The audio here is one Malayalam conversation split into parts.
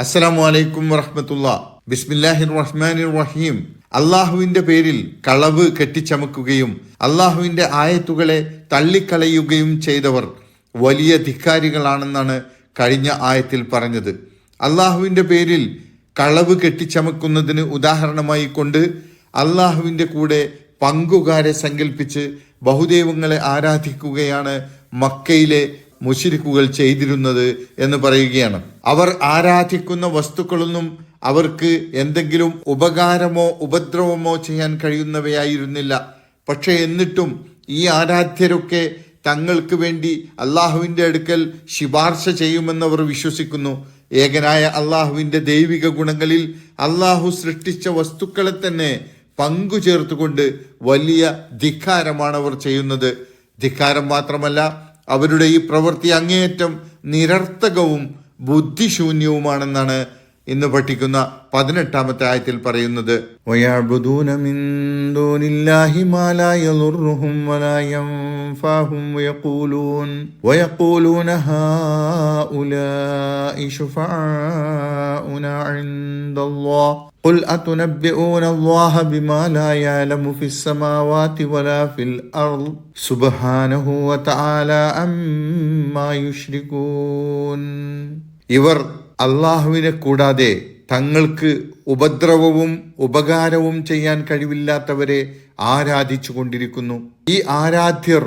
അസ്സലാമു അലൈക്കും വറഹമത്തുള്ള. ബിസ്മില്ലാഹിർ റഹ്മാനിർ റഹീം അള്ളാഹുവിന്റെ പേരിൽ കളവ് കെട്ടിച്ചമക്കുകയും അള്ളാഹുവിന്റെ ആയത്തുകളെ തള്ളിക്കളയുകയും ചെയ്തവർ വലിയ ധിക്കാരികളാണെന്നാണ് കഴിഞ്ഞ ആയത്തിൽ പറഞ്ഞത്. അള്ളാഹുവിന്റെ പേരിൽ കളവ് കെട്ടിച്ചമക്കുന്നതിന് ഉദാഹരണമായി കൊണ്ട് അള്ളാഹുവിന്റെ കൂടെ പങ്കുകാരെ സങ്കല്പിച്ച് ബഹുദൈവങ്ങളെ ആരാധിക്കുകയാണ് മക്കയിലെ മുഷിരിക്കുകൾ ചെയ്തിരുന്നത് എന്ന് പറയുകയാണ്. അവർ ആരാധിക്കുന്ന വസ്തുക്കളൊന്നും അവർക്ക് എന്തെങ്കിലും ഉപകാരമോ ഉപദ്രവമോ ചെയ്യാൻ കഴിയുന്നവയായിരുന്നില്ല. പക്ഷേ എന്നിട്ടും ഈ ആരാധ്യരൊക്കെ തങ്ങൾക്ക് വേണ്ടി അള്ളാഹുവിന്റെ അടുക്കൽ ശിപാർശ ചെയ്യുമെന്നവർ വിശ്വസിക്കുന്നു. ഏകനായ അള്ളാഹുവിന്റെ ദൈവിക ഗുണങ്ങളിൽ അള്ളാഹു സൃഷ്ടിച്ച വസ്തുക്കളെ തന്നെ പങ്കു ചേർത്തുകൊണ്ട് വലിയ ധിക്കാരമാണ് അവർ ചെയ്യുന്നത്. ധിക്കാരം മാത്രമല്ല അവരുടെ ഈ പ്രവൃത്തി അങ്ങേയറ്റം നിരർത്ഥകവും ബുദ്ധിശൂന്യവുമാണെന്നാണ് ഇന്ന് പഠിക്കുന്ന പതിനെട്ടാമത്തെ ആയത്തിൽ പറയുന്നത് وَيَعْبُدُونَ مِن دُونِ اللَّهِ مَا لَا يَضُرُّهُمْ وَلَا يَنفَعُهُمْ وَيَقُولُونَ وَيَقُولُونَ هَؤُلَاءِ شُفَعَاؤُنَا عِندَ اللَّهِ قُلْ أَتُنَبِّئُونَ اللَّهَ بِمَا لَا يَعْلَمُ فِي السَّمَاوَاتِ وَلَا فِي الْأَرْضِ سُبْحَانَهُ وَتَعَالَى عَمَّا يُشْرِكُونَ ഇവർ അള്ളാഹുവിനെ കൂടാതെ തങ്ങൾക്ക് ഉപദ്രവവും ഉപകാരവും ചെയ്യാൻ കഴിവില്ലാത്തവരെ ആരാധിച്ചു കൊണ്ടിരിക്കുന്നു. ഈ ആരാധ്യർ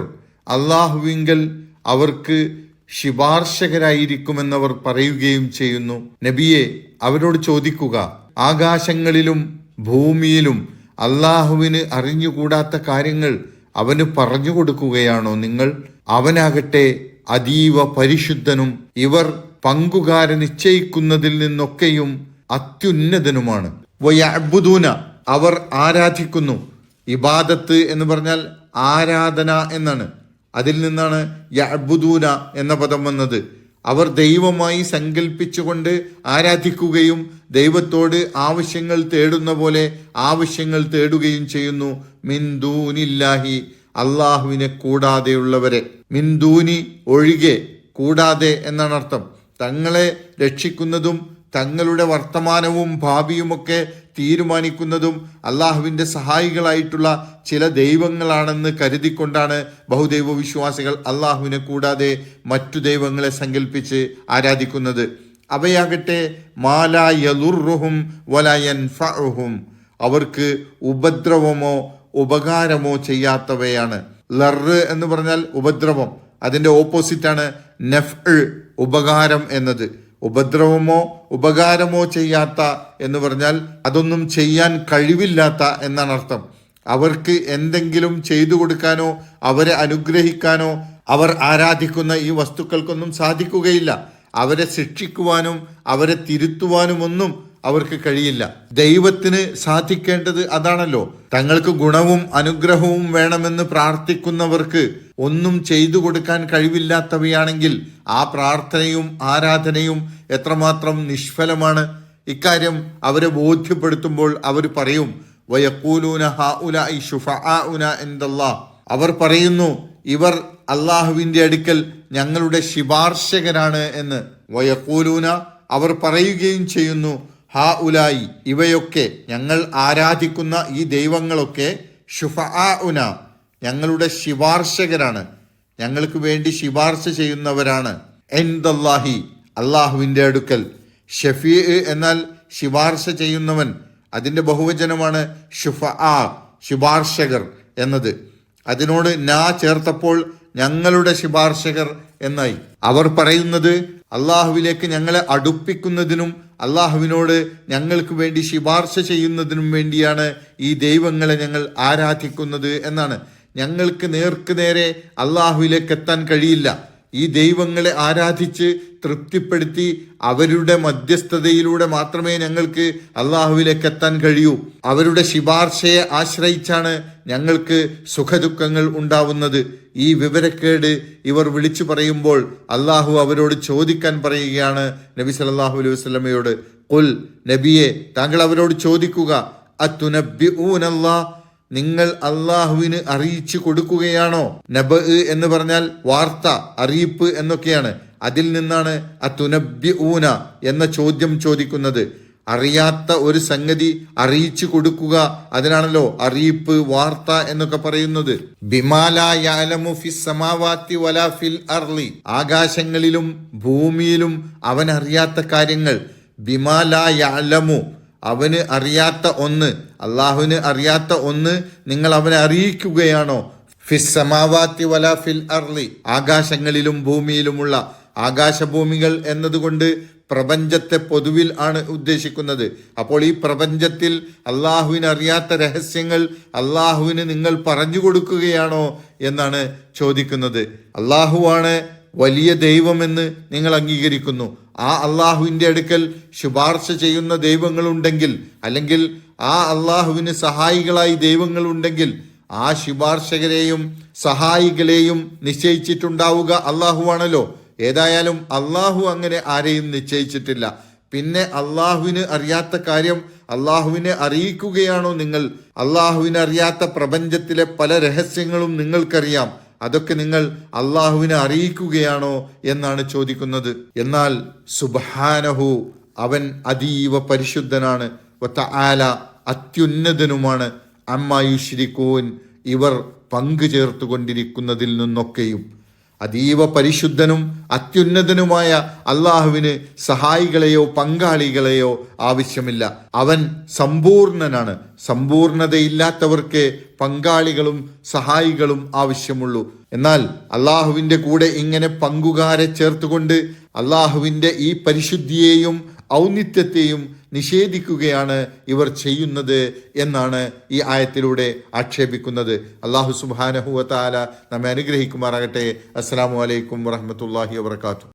അള്ളാഹുവിങ്കൽ അവർക്ക് ശിപാർശകരായിരിക്കുമെന്നവർ പറയുകയും ചെയ്യുന്നു. നബിയെ അവരോട് ചോദിക്കുക ആകാശങ്ങളിലും ഭൂമിയിലും അള്ളാഹുവിന് അറിഞ്ഞുകൂടാത്ത കാര്യങ്ങൾ അവന് പറഞ്ഞു കൊടുക്കുകയാണോ നിങ്ങൾ? അവനാകട്ടെ അതീവ പരിശുദ്ധനും ഇവർ പങ്കുകാര നിശ്ചയിക്കുന്നതിൽ നിന്നൊക്കെയും അത്യുന്നതനുമാണ്. വയബുദൂന അവർ ആരാധിക്കുന്നു. ഇബാദത്ത് എന്ന് പറഞ്ഞാൽ ആരാധന എന്നാണ്. അതിൽ നിന്നാണ് യബുദൂന എന്ന പദം വന്നത്. അവർ ദൈവമായി സങ്കല്പിച്ചുകൊണ്ട് ആരാധിക്കുകയും ദൈവത്തോട് ആവശ്യങ്ങൾ തേടുന്ന പോലെ ആവശ്യങ്ങൾ തേടുകയും ചെയ്യുന്നു. മിന്ദൂനില്ലാഹി അള്ളാഹുവിനെ കൂടാതെയുള്ളവരെ. മിന്ദൂനി ഒഴികെ കൂടാതെ എന്നാണ് അർത്ഥം. തങ്ങളെ രക്ഷിക്കുന്നതും തങ്ങളുടെ വർത്തമാനവും ഭാവിയുമൊക്കെ തീരുമാനിക്കുന്നതും അള്ളാഹുവിന്റെ സഹായികളായിട്ടുള്ള ചില ദൈവങ്ങളാണെന്ന് കരുതിക്കൊണ്ടാണ് ബഹുദൈവ വിശ്വാസികൾ അള്ളാഹുവിനെ കൂടാതെ മറ്റു ദൈവങ്ങളെ സങ്കല്പിച്ച് ആരാധിക്കുന്നത്. അവയാകട്ടെ മാലാ യലുറുഹും വലയൻഫും അവർക്ക് ഉപദ്രവമോ ഉപകാരമോ ചെയ്യാത്തവയാണ്. ലറ് എന്ന് പറഞ്ഞാൽ ഉപദ്രവം. അതിന്റെ ഓപ്പോസിറ്റാണ് നെഫ് ഉപകാരം എന്നത്. ഉപദ്രവമോ ഉപകാരമോ ചെയ്യാത്ത എന്ന് പറഞ്ഞാൽ അതൊന്നും ചെയ്യാൻ കഴിവില്ലാത്ത എന്നാണ് അർത്ഥം. അവർക്ക് എന്തെങ്കിലും ചെയ്തു കൊടുക്കാനോ അവരെ അനുഗ്രഹിക്കാനോ അവർ ആരാധിക്കുന്ന ഈ വസ്തുക്കൾക്കൊന്നും സാധിക്കുകയില്ല. അവരെ ശിക്ഷിക്കുവാനും അവരെ തിരുത്തുവാനും ഒന്നും അവർക്ക് കഴിയില്ല. ദൈവത്തിന് സാധിക്കേണ്ടത് അതാണല്ലോ. തങ്ങൾക്ക് ഗുണവും അനുഗ്രഹവും വേണമെന്ന് പ്രാർത്ഥിക്കുന്നവർക്ക് ഒന്നും ചെയ്തു കൊടുക്കാൻ കഴിവില്ലാത്തവയാണെങ്കിൽ ആ പ്രാർത്ഥനയും ആരാധനയും എത്രമാത്രം നിഷ്ഫലമാണ്. ഇക്കാര്യം അവരെ ബോധ്യപ്പെടുത്തുമ്പോൾ അവർ പറയും അവർ പറയുന്നു ഇവർ അള്ളാഹുവിന്റെ അടുക്കൽ ഞങ്ങളുടെ ശിപാർശകരാണ് എന്ന്. വയക്കൂലൂന അവർ പറയുകയും ചെയ്യുന്നു ഹാ ഉലായി ഇവയൊക്കെ ഞങ്ങൾ ആരാധിക്കുന്ന ഈ ദൈവങ്ങളൊക്കെ ഷുഫ ഉന ഞങ്ങളുടെ ശിപാർശകരാണ് ഞങ്ങൾക്ക് വേണ്ടി ശിപാർശ ചെയ്യുന്നവരാണ്. എൻദല്ലാഹി അള്ളാഹുവിന്റെ അടുക്കൽ. ഷഫീ എന്നാൽ ശിപാർശ ചെയ്യുന്നവൻ. അതിന്റെ ബഹുവചനമാണ് ഷുഫ ആ ശുപാർശകർ എന്നത്. അതിനോട് നാ ചേർത്തപ്പോൾ ഞങ്ങളുടെ ശുപാർശകർ എന്നായി. അവർ പറയുന്നത് അള്ളാഹുവിലേക്ക് ഞങ്ങളെ അടുപ്പിക്കുന്നതിനും അള്ളാഹുവിനോട് ഞങ്ങൾക്ക് വേണ്ടി ശിപാർശ ചെയ്യുന്നതിനും വേണ്ടിയാണ് ഈ ദൈവങ്ങളെ ഞങ്ങൾ ആരാധിക്കുന്നത് എന്നാണ്. ഞങ്ങൾക്ക് നേർക്ക് നേരെ അള്ളാഹുവിലേക്ക് എത്താൻ കഴിയില്ല. ഈ ദൈവങ്ങളെ ആരാധിച്ച് തൃപ്തിപ്പെടുത്തി അവരുടെ മധ്യസ്ഥതയിലൂടെ മാത്രമേ ഞങ്ങൾക്ക് അള്ളാഹുവിലേക്ക് എത്താൻ കഴിയൂ. അവരുടെ ശിപാർശയെ ആശ്രയിച്ചാണ് ഞങ്ങൾക്ക് സുഖദുഃഖങ്ങൾ ഉണ്ടാവുന്നത്. ഈ വിവരക്കേട് ഇവർ വിളിച്ചു പറയുമ്പോൾ അള്ളാഹു അവരോട് ചോദിക്കാൻ പറയുകയാണ് നബി സല്ലല്ലാഹു അലൈഹി വസ്ലമയോട് കുൽ നബിയെ താങ്കൾ അവരോട് ചോദിക്കുക അത്തുനബി നിങ്ങൾ അള്ളാഹുവിന് അറിയിച്ചു കൊടുക്കുകയാണോ? നബ് എന്ന് പറഞ്ഞാൽ വാർത്ത അറിയിപ്പ് എന്നൊക്കെയാണ്. അതിൽ നിന്നാണ് അതുനബ്യ ഊന എന്ന ചോദ്യം ചോദിക്കുന്നത്. അറിയാത്ത ഒരു സംഗതി അറിയിച്ചു കൊടുക്കുക അതിനാണല്ലോ അറിയിപ്പ് വാർത്ത എന്നൊക്കെ പറയുന്നത്. ആകാശങ്ങളിലും ഭൂമിയിലും അവൻ അറിയാത്ത കാര്യങ്ങൾ ബിമാലു അവന് അറിയാത്ത ഒന്ന് അള്ളാഹുവിന് അറിയാത്ത ഒന്ന് നിങ്ങൾ അവനെ അറിയിക്കുകയാണോ? ഫിസ്സമാവാത്തി വല ഫിൽ അർലി ആകാശങ്ങളിലും ഭൂമിയിലുമുള്ള ആകാശഭൂമികൾ എന്നതുകൊണ്ട് പ്രപഞ്ചത്തെ പൊതുവിൽ ആണ് ഉദ്ദേശിക്കുന്നത്. അപ്പോൾ ഈ പ്രപഞ്ചത്തിൽ അള്ളാഹുവിന് അറിയാത്ത രഹസ്യങ്ങൾ അള്ളാഹുവിന് നിങ്ങൾ പറഞ്ഞു കൊടുക്കുകയാണോ എന്നാണ് ചോദിക്കുന്നത്. അള്ളാഹുവാണ് വലിയ ദൈവമെന്ന് നിങ്ങൾ അംഗീകരിക്കുന്നു. ആ അള്ളാഹുവിന്റെ അടുക്കൽ ശുപാർശ ചെയ്യുന്ന ദൈവങ്ങളുണ്ടെങ്കിൽ അല്ലെങ്കിൽ ആ അള്ളാഹുവിന് സഹായികളായി ദൈവങ്ങളുണ്ടെങ്കിൽ ആ ശുപാർശകരെയും സഹായികളെയും നിശ്ചയിച്ചിട്ടുണ്ടാവുക അള്ളാഹുവാണല്ലോ. ഏതായാലും അള്ളാഹു അങ്ങനെ ആരെയും നിശ്ചയിച്ചിട്ടില്ല. പിന്നെ അള്ളാഹുവിന് അറിയാത്ത കാര്യം അള്ളാഹുവിനെ അറിയിക്കുകയാണോ നിങ്ങൾ? അള്ളാഹുവിനെ അറിയാത്ത പ്രപഞ്ചത്തിലെ പല രഹസ്യങ്ങളും നിങ്ങൾക്കറിയാം. അതൊക്കെ നിങ്ങൾ അള്ളാഹുവിനെ അറിയിക്കുകയാണോ എന്നാണ് ചോദിക്കുന്നത്. എന്നാൽ സുബഹാനഹു അവൻ അതീവ പരിശുദ്ധനാണ്. ആല അത്യുന്നതനുമാണ്. അമ്മായുഷിരിക്കോൻ ഇവർ പങ്കു ചേർത്തുകൊണ്ടിരിക്കുന്നതിൽ നിന്നൊക്കെയും. അതീവ പരിശുദ്ധനും അത്യുന്നതനുമായ അള്ളാഹുവിന് സഹായികളെയോ പങ്കാളികളെയോ ആവശ്യമില്ല. അവൻ സമ്പൂർണനാണ്. സമ്പൂർണതയില്ലാത്തവർക്ക് പങ്കാളികളും സഹായികളും ആവശ്യമുള്ളൂ. എന്നാൽ അള്ളാഹുവിന്റെ കൂടെ ഇങ്ങനെ പങ്കുകാരെ ചേർത്തുകൊണ്ട് അള്ളാഹുവിന്റെ ഈ പരിശുദ്ധിയെയും ഔന്നിത്യത്തെയും നിഷേധിക്കുകയാണ് ഇവർ ചെയ്യുന്നത് എന്നാണ് ഈ ആയത്തിലൂടെ ആക്ഷേപിക്കുന്നത്. അള്ളാഹു സുബാനഹുവ താല നമ്മെ അനുഗ്രഹിക്കുമാറാകട്ടെ. അസ്സാം വലൈക്കും വറഹമത്തല്ലാഹി വാത്തു